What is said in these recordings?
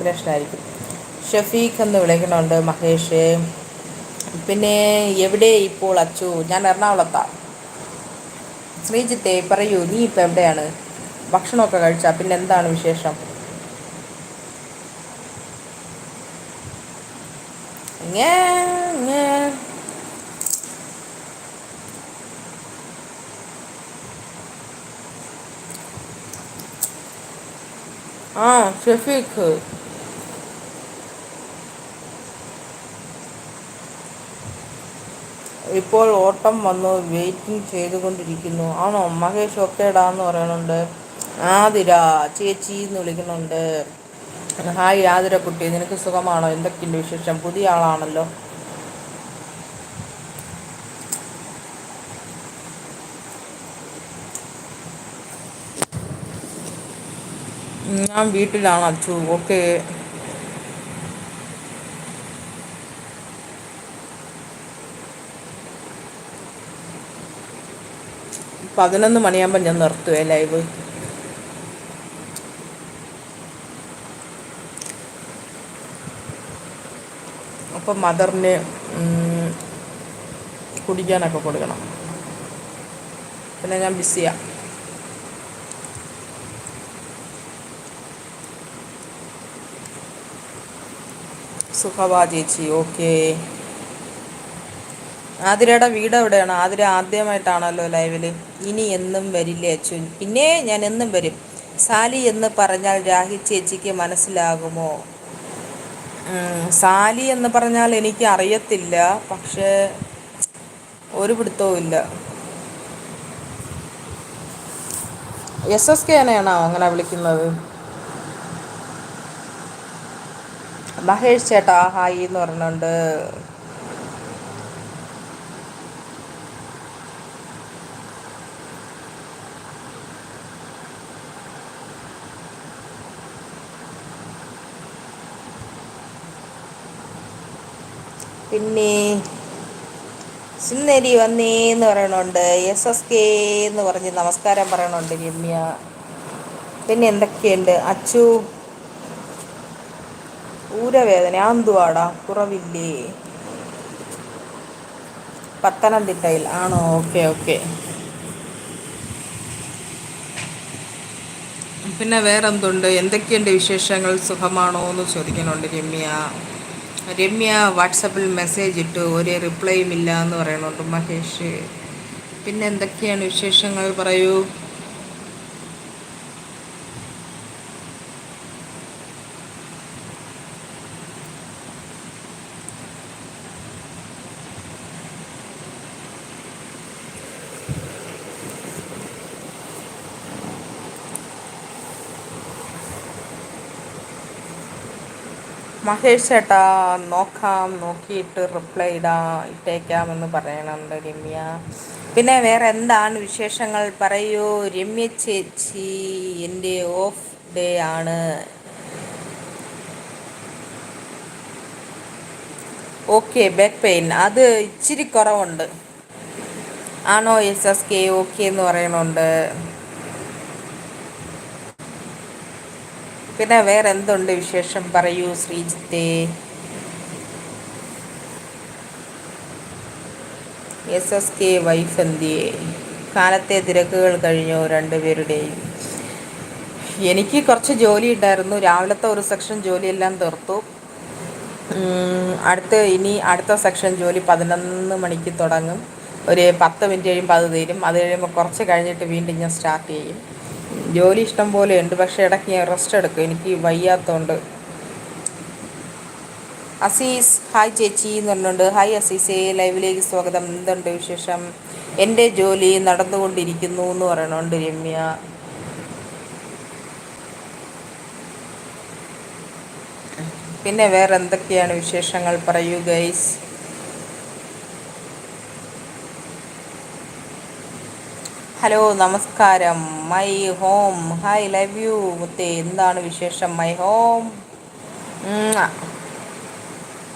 Combination ആയിരിക്കും ഷഫീഖ് എന്ന് വിളിക്കണുണ്ട് മഹേഷ്. പിന്നെ എവിടെ ഇപ്പോൾ അച്ചു? ഞാൻ എറണാകുളത്താണ് ശ്രീജിത്തെ പറയൂ നീ ഇപ്പം എവിടെയാണ്? ഭക്ഷണമൊക്കെ കഴിച്ചാൽ പിന്നെ എന്താണ് വിശേഷം. ആ ഷഫീഖ്. ഇപ്പോൾ ഓട്ടം വന്നു വെയിറ്റിംഗ് ചെയ്തുകൊണ്ടിരിക്കുന്നു. ആണോ? മഹേഷ് ഒക്കേടാന്ന് പറയുന്നുണ്ട്. ആതിര ചേച്ചി എന്ന് വിളിക്കുന്നുണ്ട്. ഹായ് ആതിര കുട്ടി നിനക്ക് സുഖമാണോ? എന്തൊക്കെയുണ്ട് വിശേഷം? പുതിയ ആളാണല്ലോ. ഞാൻ വീട്ടിലാണ് അച്ചു. ഓക്കെ പതിനൊന്ന് മണിയാകുമ്പോൾ ഞാൻ നിർത്തുവേ ലൈവ് അപ്പം മദറിന് കുടിക്കാനൊക്കെ കൊടുക്കണം. പിന്നെ ഞാൻ ബിസിയാണ് സുഖവാ ചേച്ചി. ഓക്കെ. ആതിരയുടെ വീട് എവിടെയാണ്? ആതിര ആദ്യമായിട്ടാണല്ലോ ലൈവിൽ ഇനി എന്നും വരില്ലേ അച്ചു പിന്നെ ഞാൻ എന്നും വരും. സാലി എന്ന് പറഞ്ഞാൽ രാഹി ചേച്ചിക്ക് മനസ്സിലാകുമോ? സാലി എന്ന് പറഞ്ഞാൽ എനിക്ക് അറിയത്തില്ല. പക്ഷേ ഒരു പിടുത്തവും ഇല്ല. എസ് എസ് കെ ആണോ അങ്ങനെ വിളിക്കുന്നത്? മഹേഷ് ചേട്ടാ ഹായ് എന്ന് പറഞ്ഞുകൊണ്ട്. പിന്നെ സുന്ദരി വന്നേ എന്ന് പറയണുണ്ട്. എസ് എസ് കെ എന്ന് പറഞ്ഞ് നമസ്കാരം പറയണുണ്ട് രമ്യ. പിന്നെ എന്തൊക്കെയുണ്ട്? അച്ചു. ഊരവേദന ആന്തുവാടാ കുറവില്ലേ? പത്തനംതിട്ടയിൽ. ആണോ? Okay okay. പിന്നെ വേറെന്തുണ്ട്? എന്തൊക്കെയുണ്ട് വിശേഷങ്ങൾ? സുഖമാണോ എന്ന് ചോദിക്കുന്നുണ്ട് രമ്യ. രമ്യ വാട്സപ്പിൽ മെസ്സേജ് ഇട്ടു ഒരു റിപ്ലൈയും ഇല്ല എന്ന് പറയുന്നുണ്ട് മഹേഷ്. പിന്നെ എന്തൊക്കെയാണ് വിശേഷങ്ങൾ? പറയൂ. മഹേഷ് ചേട്ടാ നോക്കാം നോക്കിയിട്ട് റിപ്ലൈ ഇടാ ഇട്ടേക്കാമെന്ന് പറയണുണ്ട് രമ്യ. പിന്നെ വേറെ എന്താണ് വിശേഷങ്ങൾ? പറയൂ രമ്യ ചേച്ചി എന്റെ ഓഫ് ഡേ ആണ്. ഓക്കെ ബാക്ക് പെയിൻ അത് ഇച്ചിരി കുറവുണ്ട്. ആണോ എസ് എസ് കെ ഓക്കെ എന്ന് പറയണുണ്ട്. പിന്നെ വേറെ എന്തുണ്ട് വിശേഷം? പറയൂ ശ്രീജിത്തെ. എസ് എസ് കെ വൈഫ് എന്തിയെ? കാലത്തെ തിരക്കുകൾ കഴിഞ്ഞോ രണ്ടുപേരുടെയും. എനിക്ക് കുറച്ച് ജോലി ഉണ്ടായിരുന്നു. രാവിലത്തെ ഒരു സെക്ഷൻ ജോലിയെല്ലാം തീർത്തു. അടുത്ത ഇനി അടുത്ത സെക്ഷൻ ജോലി പതിനൊന്ന് മണിക്ക് തുടങ്ങും. ഒരു പത്ത് മിനിറ്റ് കഴിയുമ്പോൾ അത് തീരും. അത് കഴിയുമ്പോൾ കുറച്ച് കഴിഞ്ഞിട്ട് വീണ്ടും ഞാൻ സ്റ്റാർട്ട് ചെയ്യും. ജോലി ഇഷ്ടം പോലെ ഉണ്ട് പക്ഷേ ഇടയ്ക്ക് ഞാൻ റെസ്റ്റ് എടുക്കും. എനിക്ക് വയ്യാത്തതുകൊണ്ട് അസീസ് ഹായ് ചേച്ചി എന്ന് പറഞ്ഞുകൊണ്ട് ഹായ് അസീസേ ലൈവിലേക്ക് സ്വാഗതം. എന്തുണ്ട് വിശേഷം? എന്റെ ജോലി നടന്നുകൊണ്ടിരിക്കുന്നു എന്ന് പറയണുണ്ട് രമ്യ. പിന്നെ വേറെ എന്തൊക്കെയാണ് വിശേഷങ്ങൾ? പറയൂ ഗൈസ് ഹലോ നമസ്കാരം. My home hi love you മുത്തേ എന്താണ് വിശേഷം? മൈ ഹോം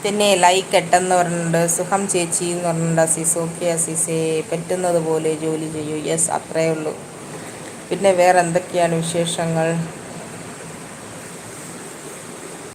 പിന്നെ ലൈക്ക് എട്ടെന്ന് പറഞ്ഞിട്ടുണ്ട്. സുഖം ചേച്ചി എന്ന് പറഞ്ഞിട്ടുണ്ട് അസീസ്. ഓക്കെ അസീസേ പറ്റുന്നത് പോലെ ജോലി ചെയ്യൂ. യെസ് അത്രയേ ഉള്ളൂ. പിന്നെ വേറെ എന്തൊക്കെയാണ് വിശേഷങ്ങൾ?